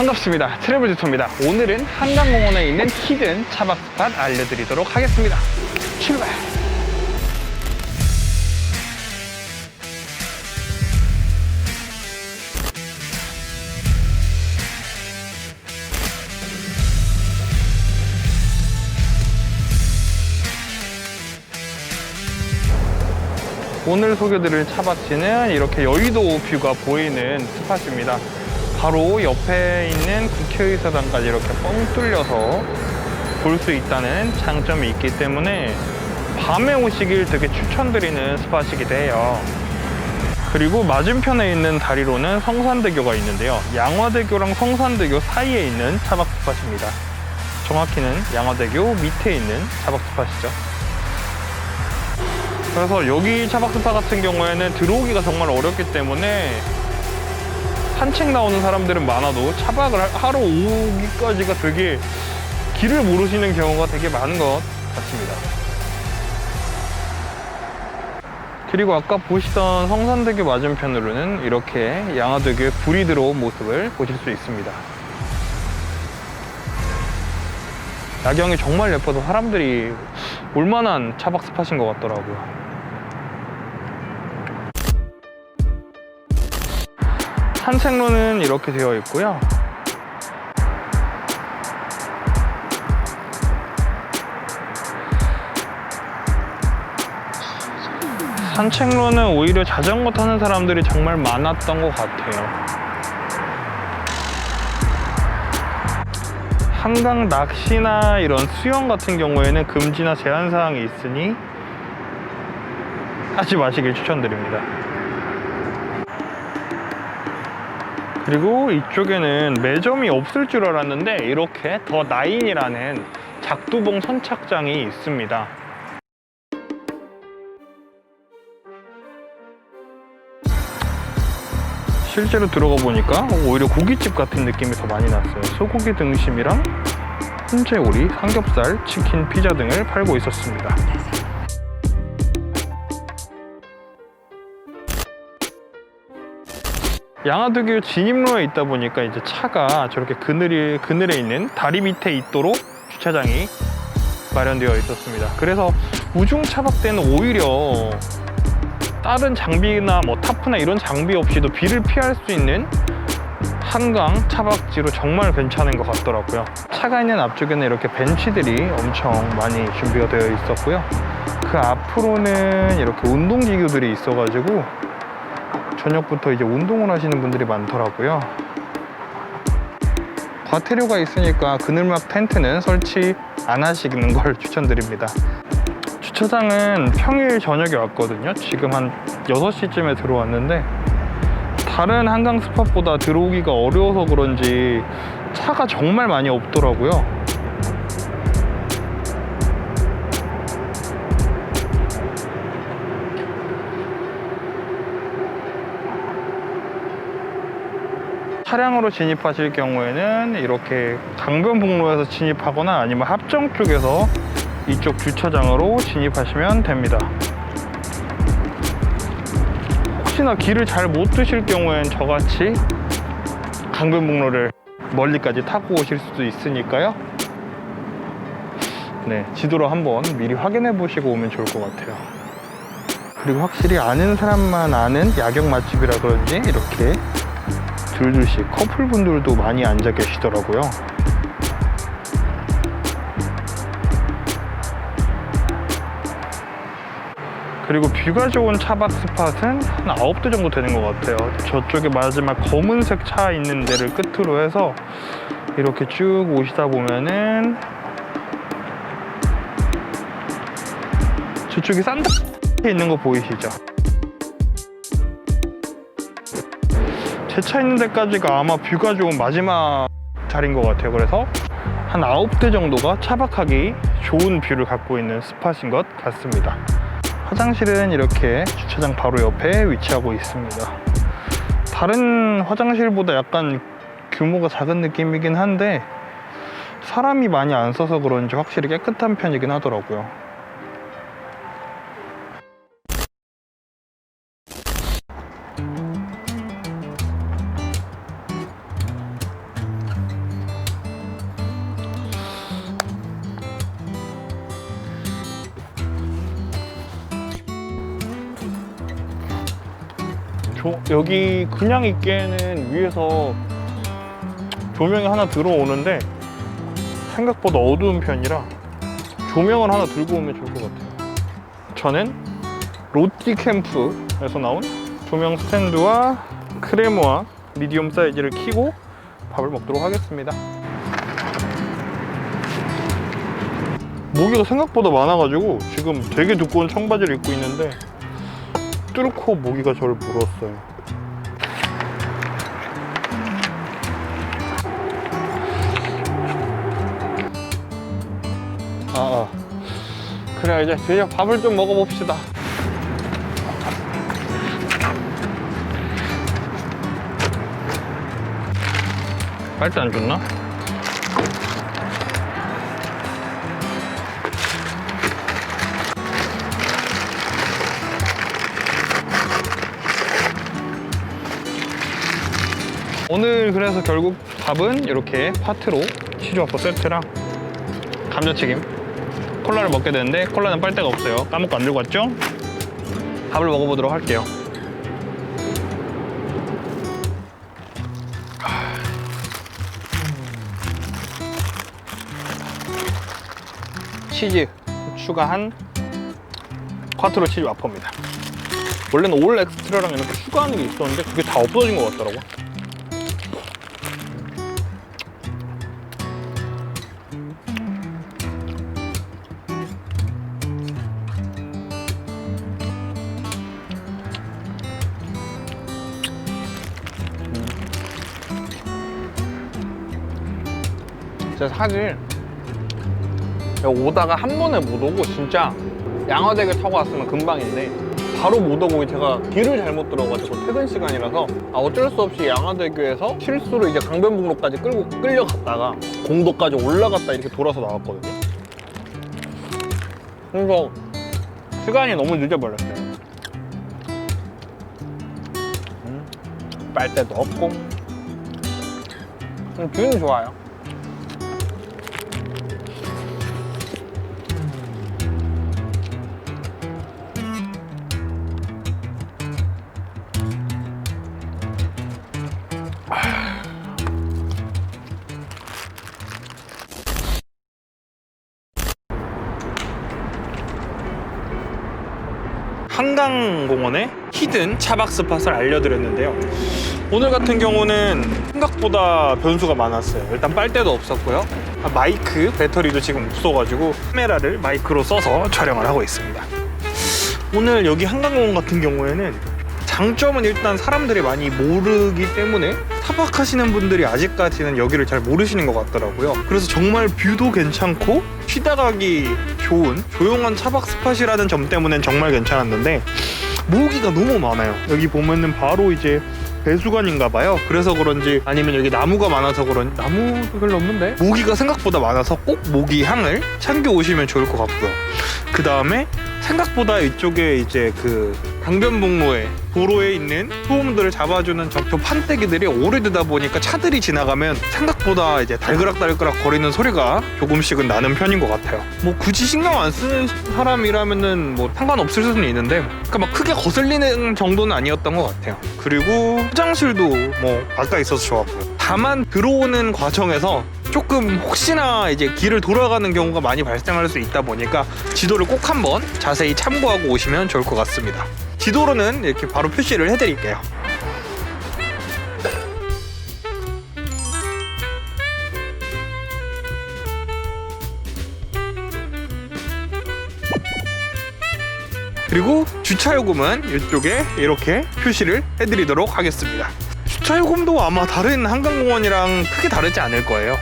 반갑습니다. 트래블 디토입니다. 오늘은 한강공원에 있는 히든 차박 스팟 알려드리도록 하겠습니다. 출발! 오늘 소개드릴 차박지는 이렇게 여의도 뷰가 보이는 스팟입니다. 바로 옆에 있는 국회의사당까지 이렇게 뻥 뚫려서 볼 수 있다는 장점이 있기 때문에 밤에 오시길 되게 추천드리는 스팟이기도 해요. 그리고 맞은편에 있는 다리로는 성산대교가 있는데요. 양화대교랑 성산대교 사이에 있는 차박 스팟입니다. 정확히는 양화대교 밑에 있는 차박 스팟이죠. 그래서 여기 차박 스팟 같은 경우에는 들어오기가 정말 어렵기 때문에 산책 나오는 사람들은 많아도 차박을 하- 하러 오기까지가 되게 길을 모르시는 경우가 되게 많은 것 같습니다. 그리고 아까 보시던 성산대교 맞은편으로는 이렇게 양화대교에 불이 들어온 모습을 보실 수 있습니다. 야경이 정말 예뻐서 사람들이 올만한 차박 스팟인 것 같더라고요. 산책로는 이렇게 되어 있고요. 산책로는 오히려 자전거 타는 사람들이 정말 많았던 것 같아요. 한강 낚시나 이런 수영 같은 경우에는 금지나 제한 사항이 있으니 하지 마시길 추천드립니다. 그리고 이쪽에는 매점이 없을 줄 알았는데 이렇게 더 나인이라는 작두봉 선착장이 있습니다. 실제로 들어가 보니까 오히려 고깃집 같은 느낌이 더 많이 났어요. 소고기 등심이랑 훈제오리, 삼겹살, 치킨, 피자 등을 팔고 있었습니다. 양화대교 진입로에 있다 보니까 이제 차가 저렇게 그늘이 그늘에 있는 다리 밑에 있도록 주차장이 마련되어 있었습니다. 그래서 우중 차박 때는 오히려 다른 장비나 뭐 타프나 이런 장비 없이도 비를 피할 수 있는 한강 차박지로 정말 괜찮은 것 같더라고요. 차가 있는 앞쪽에는 이렇게 벤치들이 엄청 많이 준비가 되어 있었고요. 그 앞으로는 이렇게 운동기구들이 있어가지고 저녁부터 이제 운동을 하시는 분들이 많더라고요. 과태료가 있으니까 그늘막 텐트는 설치 안 하시는 걸 추천드립니다. 주차장은 평일 저녁에 왔거든요. 지금 한 6시쯤에 들어왔는데 다른 한강 스팟보다 들어오기가 어려워서 그런지 차가 정말 많이 없더라고요. 차량으로 진입하실 경우에는 이렇게 강변북로에서 진입하거나 아니면 합정 쪽에서 이쪽 주차장으로 진입하시면 됩니다. 혹시나 길을 잘 못 드실 경우엔 저같이 강변북로를 멀리까지 타고 오실 수도 있으니까요. 네, 지도로 한번 미리 확인해 보시고 오면 좋을 것 같아요. 그리고 확실히 아는 사람만 아는 야경 맛집이라 그런지 이렇게 둘둘씩 커플분들도 많이 앉아 계시더라고요. 그리고 뷰가 좋은 차박 스팟은 한 9대 정도 되는 것 같아요. 저쪽에 마지막 검은색 차 있는 데를 끝으로 해서 이렇게 쭉 오시다 보면은 저쪽에 산다 있는 거 보이시죠? 제 차 있는 데까지가 아마 뷰가 좋은 마지막 자리인 것 같아요. 그래서 한 9대 정도가 차박하기 좋은 뷰를 갖고 있는 스팟인 것 같습니다. 화장실은 이렇게 주차장 바로 옆에 위치하고 있습니다. 다른 화장실보다 약간 규모가 작은 느낌이긴 한데 사람이 많이 안 써서 그런지 확실히 깨끗한 편이긴 하더라고요. 조- 여기 그냥 있기에는 위에서 조명이 하나 들어오는데 생각보다 어두운 편이라 조명을 하나 들고 오면 좋을 것 같아요. 저는 로티 캠프에서 나온 조명 스탠드와 크레모와 미디움 사이즈를 키고 밥을 먹도록 하겠습니다. 모기가 생각보다 많아가지고 지금 되게 두꺼운 청바지를 입고 있는데 뚫고 모기가 저를 물었어요. 아, 아. 그래 이제 드디어 밥을 좀 먹어봅시다. 빨대 안 줬나? 오늘 그래서 결국 밥은 이렇게 파트로 치즈와퍼 세트랑 감자튀김 콜라를 먹게 되는데 콜라는 빨대가 없어요. 까먹고 안 들고 왔죠? 밥을 먹어보도록 할게요. 치즈 추가한 콰트로 치즈 와퍼입니다. 원래는 올 엑스트라랑 이렇게 추가하는 게 있었는데 그게 다 없어진 것 같더라고 제가 사실 오다가 한 번에 못 오고 진짜 양화대교 타고 왔으면 금방인데 바로 못 오고 제가 길을 잘못 들어가지고 퇴근 시간이라서 아 어쩔 수 없이 양화대교에서 실수로 이제 강변북로까지 끌고 끌려갔다가 공도까지 올라갔다 이렇게 돌아서 나왔거든요. 그래서 시간이 너무 늦어버렸어요. 음, 빨대도 없고 음, 뷰는 좋아요. 한강공원의 히든 차박 스팟을 알려드렸는데요. 오늘 같은 경우는 생각보다 변수가 많았어요. 일단 빨대도 없었고요. 아, 마이크 배터리도 지금 없어가지고 카메라를 마이크로 써서 촬영을 하고 있습니다. 오늘 여기 한강공원 같은 경우에는 장점은 일단 사람들이 많이 모르기 때문에 타박하시는 분들이 아직까지는 여기를 잘 모르시는 것 같더라고요. 그래서 정말 뷰도 괜찮고 쉬다 가기 좋은 조용한 차박 스팟이라는 점 때문엔 정말 괜찮았는데 모기가 너무 많아요. 여기 보면은 바로 이제 배수관인가 봐요. 그래서 그런지 아니면 여기 나무가 많아서 그런지 나무도 별로 없는데 모기가 생각보다 많아서 꼭 모기 향을 참겨 오시면 좋을 것 같고요. 그 다음에 생각보다 이쪽에 이제 그 강변북로에 도로에 있는 소음들을 잡아주는 저 판때기들이 오래되다 보니까 차들이 지나가면 생각보다 이제 달그락달그락 거리는 소리가 조금씩은 나는 편인 것 같아요. 뭐 굳이 신경 안 쓰는 사람이라면은 뭐 상관없을 수는 있는데 그러니까 막 크게 거슬리는 정도는 아니었던 것 같아요. 그리고 화장실도 뭐 아까 있어서 좋았고요. 다만 들어오는 과정에서 조금 혹시나 이제 길을 돌아가는 경우가 많이 발생할 수 있다 보니까 지도를 꼭 한번 자세히 참고하고 오시면 좋을 것 같습니다. 지도로는 이렇게 바로 표시를 해드릴게요. 그리고 주차 요금은 이쪽에 이렇게 표시를 해드리도록 하겠습니다. 주차 요금도 아마 다른 한강공원이랑 크게 다르지 않을 거예요.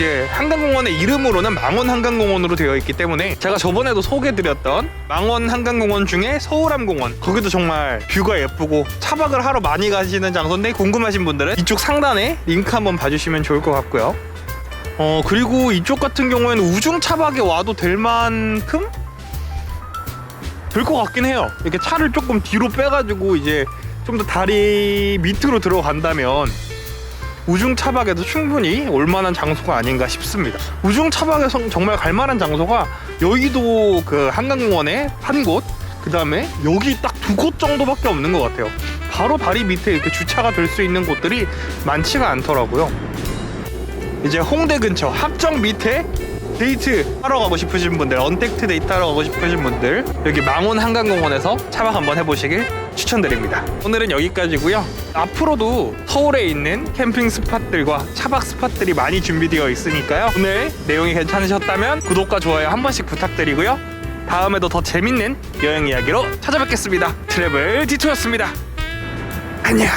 이제 한강공원의 이름으로는 망원 한강공원으로 되어 있기 때문에 제가 저번에도 소개드렸던 망원 한강공원 중에 서울암공원 거기도 정말 뷰가 예쁘고 차박을 하러 많이 가시는 장소인데 궁금하신 분들은 이쪽 상단에 링크 한번 봐주시면 좋을 것 같고요. 어 그리고 이쪽 같은 경우에는 우중 차박에 와도 될 만큼 될 것 같긴 해요. 이렇게 차를 조금 뒤로 빼가지고 이제 좀 더 다리 밑으로 들어간다면 우중 차박에도 충분히 올만한 장소가 아닌가 싶습니다. 우중 차박에서 정말 갈만한 장소가 여의도 그 한강공원에 한 곳, 그 다음에 여기 딱 두 곳 정도밖에 없는 것 같아요. 바로 다리 밑에 이렇게 주차가 될 수 있는 곳들이 많지가 않더라고요. 이제 홍대 근처 합정 밑에 데이트 하러 가고 싶으신 분들 언택트 데이트 하러 가고 싶으신 분들 여기 망원 한강공원에서 차박 한번 해보시길 추천드립니다. 오늘은 여기까지고요. 앞으로도 서울에 있는 캠핑 스팟들과 차박 스팟들이 많이 준비되어 있으니까요. 오늘 내용이 괜찮으셨다면 구독과 좋아요 한 번씩 부탁드리고요. 다음에도 더 재밌는 여행 이야기로 찾아뵙겠습니다. 트래블 디토였습니다. 안녕